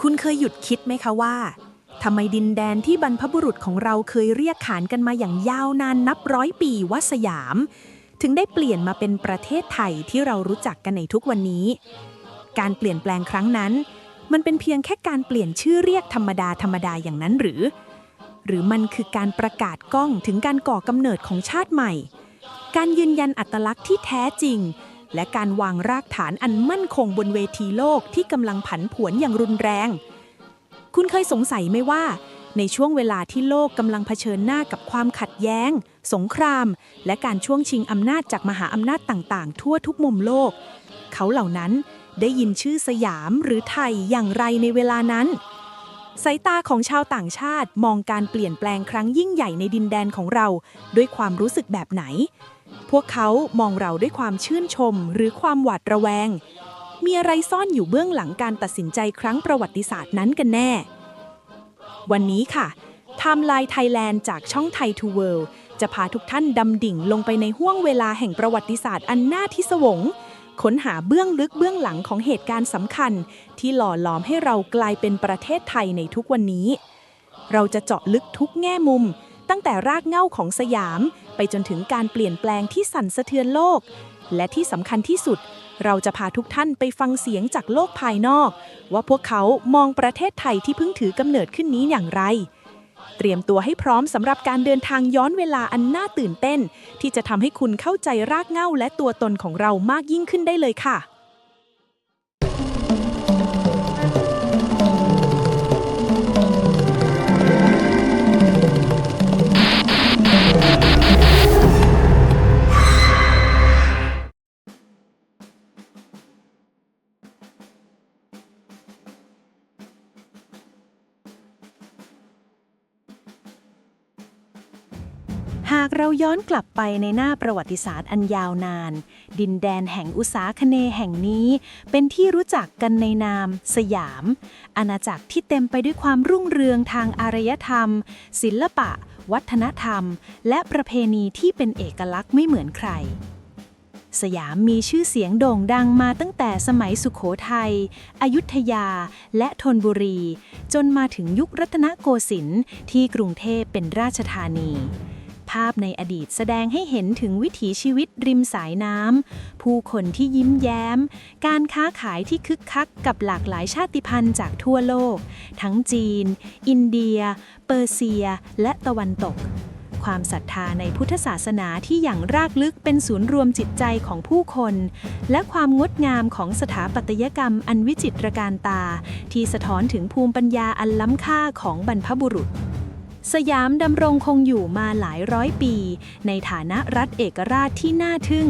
คุณเคยหยุดคิดไหมคะว่าทำไมดินแดนที่บรรพบุรุษของเราเคยเรียกขานกันมาอย่างยาวนานนับร้อยปีว่าสยาม ถึงได้เปลี่ยนมาเป็นประเทศไทยที่เรารู้จักกันในทุกวันนี้ การเปลี่ยนแปลงครั้งนั้น มันเป็นเพียงแค่การเปลี่ยนชื่อเรียกธรรมดาธรรมดาอย่างนั้นหรือ หรือมันคือการประกาศก้องถึงการก่อกำเนิดของชาติใหม่ การยืนยันอัตลักษณ์ที่แท้จริง และการวางรากฐานอันมั่นคงบนเวทีโลกที่กำลังผันผวนอย่างรุนแรง คุณเคยสงสัยไหมว่า ในช่วงเวลาที่โลกกำลังเผชิญหน้ากับความขัดแย้ง สงคราม และการช่วงชิงอำนาจจากมหาอำนาจต่างๆ ทั่วทุกมุมโลก เขาเหล่านั้นได้ยินชื่อสยามหรือไทยอย่างไรในเวลานั้น สายตาของชาวต่างชาติมองการเปลี่ยนแปลงครั้งยิ่งใหญ่ในดินแดนของเรา ด้วยความรู้สึกแบบไหน พวกเขามองเราด้วยความชื่นชม หรือความหวาดระแวง มีอะไรซ่อนอยู่เบื้องหลังการตัดสินใจครั้งประวัติศาสตร์นั้นกันแน่ วันนี้ค่ะไทม์ไลน์ไทยแลนด์จากช่องไทยทูเวิลด์จะพาทุกท่านดำดิ่งลงไปในห้วงเวลาแห่งประวัติศาสตร์อันน่าทิศวงศ์ ค้นหาเบื้องลึกเบื้องหลังของเหตุการณ์สำคัญ ที่หล่อหลอมให้เรากลายเป็นประเทศไทยในทุกวันนี้ เราจะเจาะลึกทุกแง่มุม ตั้งแต่รากเหง้าของสยาม ไปจนถึงการเปลี่ยนแปลงที่สั่นสะเทือนโลก และที่สำคัญที่สุด เราจะพาทุกท่านไปฟังเสียงจากโลกภายนอก ว่าพวกเขามองประเทศไทยที่เพิ่งถือกำเนิดขึ้นนี้อย่างไร เตรียมตัวให้พร้อมสำหรับการเดินทางย้อนเวลาอันน่าตื่นเต้น ที่จะทำให้คุณเข้าใจรากเหง้าและตัวตนของเรามากยิ่งขึ้นได้เลยค่ะากเราย้อนกลับไปในหน้าประวัติศาสตร์อันยาวนาน ดินแดนแห่งอุษาคเนแห่งนี้ เป็นที่รู้จักกันในนาม สยาม อาณาจักรที่เต็มไปด้วยความรุ่งเรืองทางอารยธรรม ศิลปะ วัฒนธรรม และประเพณีที่เป็นเอกลักษณ์ไม่เหมือนใครสยามมีชื่อเสียงโด่งดังมาตั้งแต่สมัยสุขโขทัย อยุธยา และธนบุรี จนมาถึงยุครัตนโกสินทร์ที่กรุงเทพเป็นราชธานีาพในอดีตแสดงให้เห็นถึงวิถีชีวิตริมสายน้ำ ผู้คนที่ยิ้มแย้ม การค้าขายที่คึกคักกับหลากหลายชาติพันธุ์จากทั่วโลก ทั้งจีน อินเดีย เปอร์เซีย และตะวันตก ความศรัทธาในพุทธศาสนาที่อย่างรากลึกเป็นศูนย์รวมจิตใจของผู้คน และความงดงามของสถาปัตยกรรมอันวิจิตรการตา ที่สะท้อนถึงภูมิปัญญาอันล้ำค่าของบรรพบุรุษ สยามดำรงคงอยู่มาหลายร้อยปี ในฐานะรัฐเอกราชที่น่าทึ่ง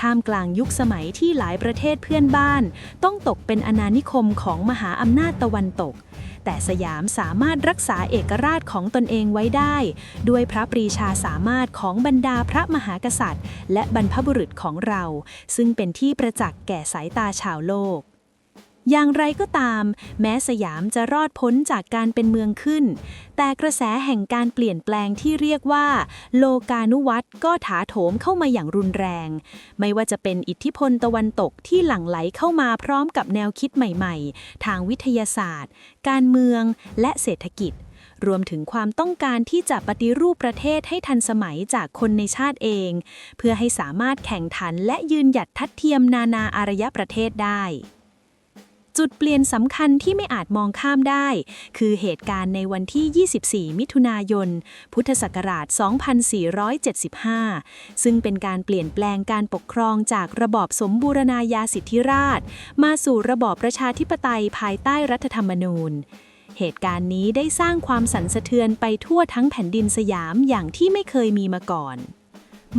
ท่ามกลางยุคสมัยที่หลายประเทศเพื่อนบ้าน ต้องตกเป็นอาณานิคมของมหาอำนาจตะวันตก แต่สยามสามารถรักษาเอกราชของตนเองไว้ได้ ด้วยพระปรีชาสามารถของบรรดาพระมหากษัตริย์ และบรรพบุรุษของเรา ซึ่งเป็นที่ประจักษ์แก่สายตาชาวโลก อย่างไรก็ตาม แม้สยามจะรอดพ้นจากการเป็นเมืองขึ้น แต่กระแสแห่งการเปลี่ยนแปลงที่เรียกว่า โลกานุวัตก็ถาโถมเข้ามาอย่างรุนแรง ไม่ว่าจะเป็นอิทธิพลตะวันตกที่หลั่งไหลเข้ามาพร้อมกับแนวคิดใหม่ๆ ทางวิทยาศาสตร์ การเมืองและเศรษฐกิจ รวมถึงความต้องการที่จะปฏิรูปประเทศให้ทันสมัยจากคนในชาติเอง เพื่อให้สามารถแข่งขันและยืนหยัดทัดเทียมนานาอารยประเทศได้ จุดเปลี่ยนสำคัญที่ไม่อาจมองข้ามได้ คือเหตุการณ์ในวันที่ 24 มิถุนายน พุทธศักราช 2475 ซึ่งเป็นการเปลี่ยนแปลงการปกครองจากระบอบสมบูรณาญาสิทธิราช มาสู่ระบอบประชาธิปไตยภายใต้รัฐธรรมนูญเหตุการณ์นี้ได้สร้างความสั่นสะเทือนไปทั่วทั้งแผ่นดินสยามอย่างที่ไม่เคยมีมาก่อน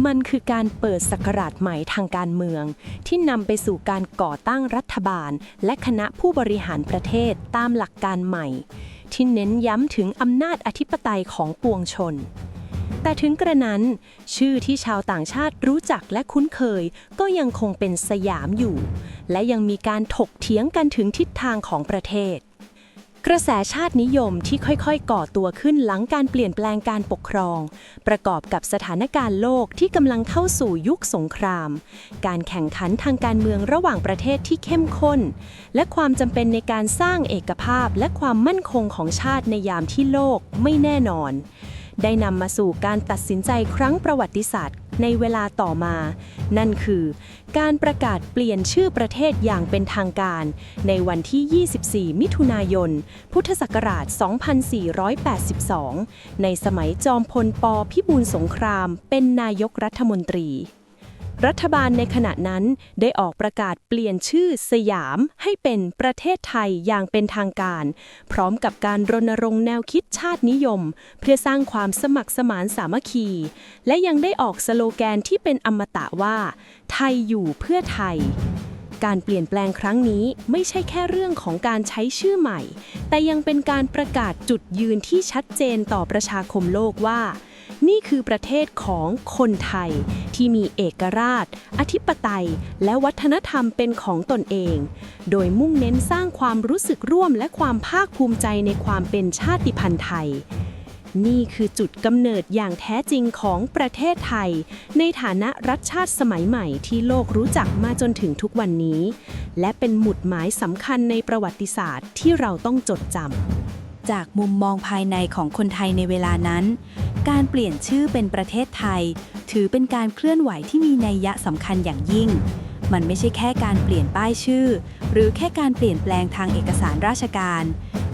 มันคือการเปิดศักราชใหม่ทางการเมือง ที่นำไปสู่การก่อตั้งรัฐบาล และคณะผู้บริหารประเทศตามหลักการใหม่ ที่เน้นย้ำถึงอำนาจอธิปไตยของปวงชน แต่ถึงกระนั้น ชื่อที่ชาวต่างชาติรู้จักและคุ้นเคย ก็ยังคงเป็นสยามอยู่ และยังมีการถกเถียงกันถึงทิศทางของประเทศ กระแสชาตินิยมที่ค่อยๆ ก่อตัวขึ้นหลังการเปลี่ยนแปลงการปกครอง ประกอบกับสถานการณ์โลกที่กำลังเข้าสู่ยุคสงคราม การแข่งขันทางการเมืองระหว่างประเทศที่เข้มข้น และความจำเป็นในการสร้างเอกภาพและความมั่นคงของชาติในยามที่โลกไม่แน่นอน ได้นำมาสู่การตัดสินใจครั้งประวัติศาสตร์ ในเวลาต่อมา นั่นคือ การประกาศเปลี่ยนชื่อประเทศอย่างเป็นทางการ ในวันที่ 24 มิถุนายน พุทธศักราช 2482 ในสมัยจอมพลปพิบูลสงคราม เป็นนายกรัฐมนตรี รัฐบาลในขณะนั้นได้ออกประกาศเปลี่ยนชื่อสยามให้เป็นประเทศไทยอย่างเป็นทางการ พร้อมกับการรณรงค์แนวคิดชาตินิยม เพื่อสร้างความสมัครสมานสามัคคี และยังได้ออกสโลแกนที่เป็นอมตะว่า ไทยอยู่เพื่อไทยการเปลี่ยนแปลงครั้งนี้ไม่ใช่แค่เรื่องของการใช้ชื่อใหม่ แต่ยังเป็นการประกาศจุดยืนที่ชัดเจนต่อประชาคมโลกว่า นี่คือประเทศของคนไทย ที่มีเอกราช อธิปไตย และวัฒนธรรมเป็นของตนเอง โดยมุ่งเน้นสร้างความรู้สึกร่วมและความภาคภูมิใจในความเป็นชาติพันธุ์ไทย นี่คือจุดกำเนิดอย่างแท้จริงของประเทศไทย ในฐานะรัฐชาติสมัยใหม่ที่โลกรู้จักมาจนถึงทุกวันนี้ และเป็นหมุดหมายสำคัญในประวัติศาสตร์ที่เราต้องจดจำจากมุมมองภายในของคนไทยในเวลานั้น การเปลี่ยนชื่อเป็นประเทศไทย ถือเป็นการเคลื่อนไหวที่มีนัยยะสำคัญอย่างยิ่ง มันไม่ใช่แค่การเปลี่ยนป้ายชื่อ หรือแค่การเปลี่ยนแปลงทางเอกสารราชการ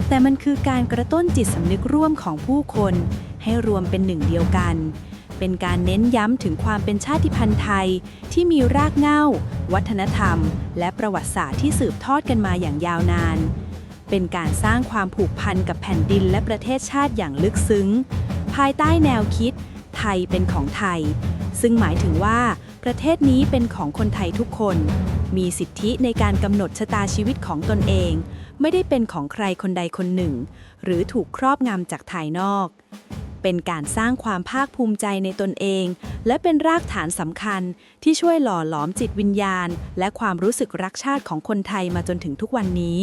แต่มันคือการกระตุ้นจิตสำนึกร่วมของผู้คน ให้รวมเป็นหนึ่งเดียวกัน เป็นการเน้นย้ำถึงความเป็นชาติพันธุ์ไทย ที่มีรากเหง้า วัฒนธรรม และประวัติศาสตร์ที่สืบทอดกันมาอย่างยาวนาน เป็นการสร้างความผูกพันกับแผ่นดินและประเทศชาติอย่างลึกซึ้งายใต้แนวคิด ไทยเป็นของไทย ซึ่งหมายถึงว่า ประเทศนี้เป็นของคนไทยทุกคน มีสิทธิในการกำหนดชะตาชีวิตของตนเอง ไม่ได้เป็นของใครคนใดคนหนึ่ง หรือถูกครอบงำจากภายนอก เป็นการสร้างความภาคภูมิใจในตนเอง และเป็นรากฐานสำคัญที่ช่วยหล่อหลอมจิตวิญญาณ และความรู้สึกรักชาติของคนไทยมาจนถึงทุกวันนี้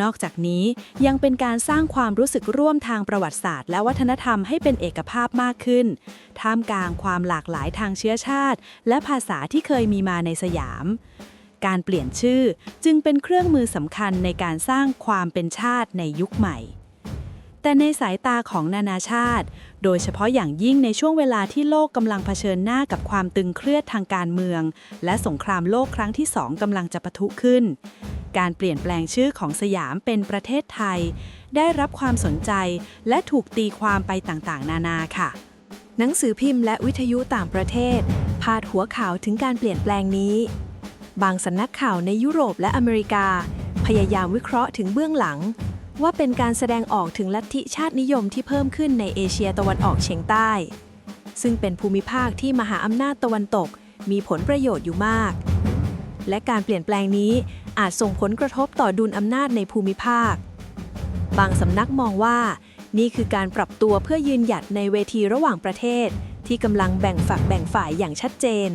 นอกจากนี้ยังเป็นการสร้างความรู้สึกร่วมทางประวัติศาสตร์ และวัฒนธรรมให้เป็นเอกภาพมากขึ้น ท่ามกลางความหลากหลายทางเชื้อชาติ และภาษาที่เคยมีมาในสยาม การเปลี่ยนชื่อจึงเป็นเครื่องมือสำคัญในการสร้างความเป็นชาติในยุคใหม่แต่ในสายตาของนานาชาติ โดยเฉพาะอย่างยิ่งในช่วงเวลาที่โลกกำลังเผชิญหน้ากับความตึงเครียดทางการเมือง และสงครามโลกครั้งที่สองกำลังจะปะทุขึ้น การเปลี่ยนแปลงชื่อของสยามเป็นประเทศไทย ได้รับความสนใจและถูกตีความไปต่างๆ นานาค่ะ หนังสือพิมพ์และวิทยุต่างประเทศ พาดหัวข่าวถึงการเปลี่ยนแปลงนี้ บางสำนักข่าวในยุโรปและอเมริกา พยายามวิเคราะห์ถึงเบื้องหลัง ว่าเป็นการแสดงออกถึงลัทธิชาตินิยมที่เพิ่มขึ้นในเอเชียตะวันออกเฉียงใต้ ซึ่งเป็นภูมิภาคที่มหาอำนาจตะวันตก มีผลประโยชน์อยู่มากและการเปลี่ยนแปลงนี้ อาจส่งผลกระทบต่อดุลอำนาจในภูมิภาค บางสำนักมองว่า นี่คือการปรับตัวเพื่อยืนหยัดในเวทีระหว่างประเทศ ที่กำลังแบ่งฝักแบ่งฝ่ายอย่างชัดเจน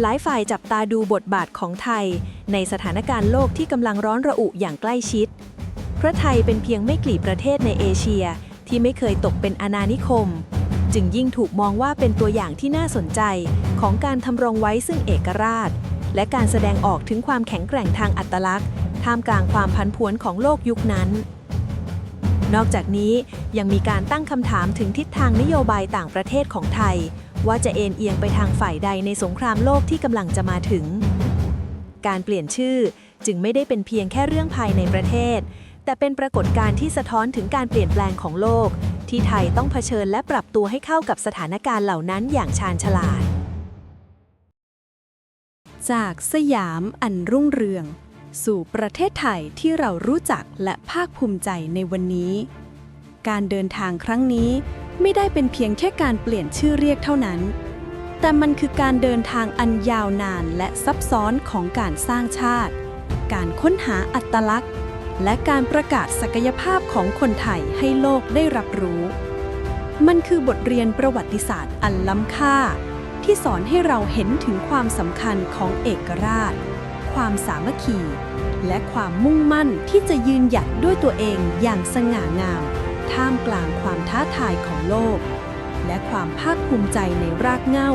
หลายฝ่ายจับตาดูบทบาทของไทย ในสถานการณ์โลกที่กำลังร้อนระอุอย่างใกล้ชิด เพราะไทยเป็นเพียงไม่กี่ประเทศในเอเชีย ที่ไม่เคยตกเป็นอาณานิคม จึงยิ่งถูกมองว่าเป็นตัวอย่างที่น่าสนใจของการทำรงไว้ซึ่งเอกราช และการแสดงออกถึงความแข็งแกร่งทางอัตลักษณ์ ท่ามกลางความพันผวนของโลกยุคนั้น นอกจากนี้ยังมีการตั้งคำถามถึงทิศทางนโยบายต่างประเทศของไทย ว่าจะเอ็นเอียงไปทางฝ่ายใดในสงครามโลกที่กำลังจะมาถึง การเปลี่ยนชื่อจึงไม่ได้เป็นเพียงแค่เรื่องภายในประเทศ แต่เป็นปรากฏการณ์ที่สะท้อนถึงการเปลี่ยนแปลงของโลก ที่ไทยต้องเผชิญและปรับตัวให้เข้ากับสถานการณ์เหล่านั้นอย่างชาญฉลาด จากสยามอันรุ่งเรือง สู่ประเทศไทยที่เรารู้จักและภาคภูมิใจในวันนี้ การเดินทางครั้งนี้ไม่ได้เป็นเพียงแค่การเปลี่ยนชื่อเรียกเท่านั้น แต่มันคือการเดินทางอันยาวนานและซับซ้อนของการสร้างชาติ การค้นหาอัตลักษณ์ และการประกาศศักยภาพของคนไทยให้โลกได้รับรู้ มันคือบทเรียนประวัติศาสตร์อันล้ำค่า ที่สอนให้เราเห็นถึงความสำคัญของเอกราช ความสามัคคี และความมุ่งมั่นที่จะยืนหยัดด้วยตัวเองอย่างสง่างาม ท่ามกลางความท้าทายของโลก และความภาคภูมิใจในรากเหง้า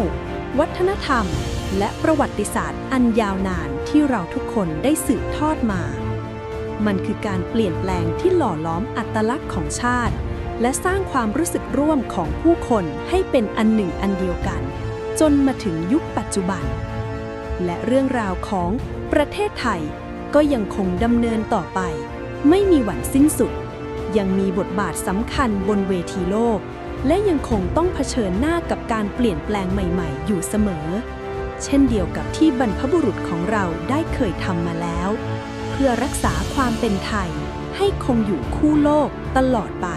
วัฒนธรรม และประวัติศาสตร์อันยาวนานที่เราทุกคนได้สืบทอดมา มันคือการเปลี่ยนแปลงที่หล่อล้อมอัตลักษณ์ของชาติ และสร้างความรู้สึกร่วมของผู้คนให้เป็นอันหนึ่งอันเดียวกัน จนมาถึงยุคปัจจุบัน และเรื่องราวของประเทศไทยก็ยังคงดำเนินต่อไป ไม่มีวันสิ้นสุด ยังมีบทบาทสำคัญบนเวทีโลก และยังคงต้องเผชิญหน้ากับการเปลี่ยนแปลงใหม่ๆ อยู่เสมอ เช่นเดียวกับที่บรรพบุรุษของเราได้เคยทำมาแล้ว เพื่อรักษาความเป็นไทย ให้คงอยู่คู่โลกตลอดไป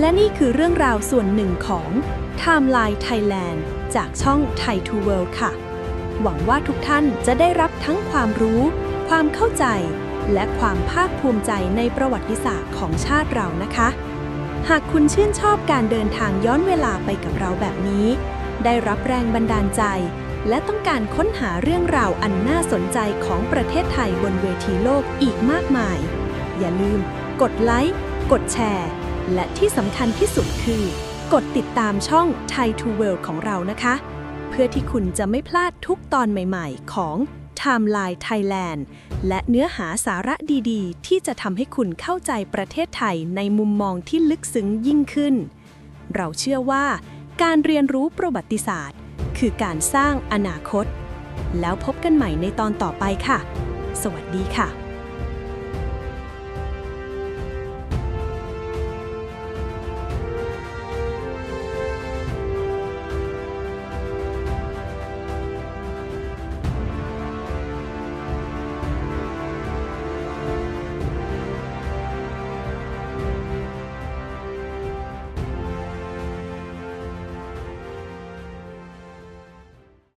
และนี่คือเรื่องราวส่วนหนึ่งของ Timeline Thailand จากช่อง Thai to World ค่ะ หวังว่าทุกท่านจะได้รับทั้งความรู้ ความเข้าใจ และความภาคภูมิใจในประวัติศาสตร์ของชาติเรานะคะ หากคุณชื่นชอบการเดินทางย้อนเวลาไปกับเราแบบนี้ ได้รับแรงบันดาลใจ และต้องการค้นหาเรื่องราวอันน่าสนใจของประเทศไทยบนเวทีโลกอีกมากมาย อย่าลืม กดไลค์ กดแชร์ และที่สำคัญที่สุดคือ กดติดตามช่อง Thai to World ของเรานะคะ เพื่อที่คุณจะไม่พลาดทุกตอนใหม่ๆ ของ Timeline Thailand และเนื้อหาสาระดีๆ ที่จะทำให้คุณเข้าใจประเทศไทยในมุมมองที่ลึกซึ้งยิ่งขึ้น เราเชื่อว่า การเรียนรู้ประวัติศาสตร์ คือการสร้างอนาคต แล้วพบกันใหม่ในตอนต่อไปค่ะ สวัสดีค่ะ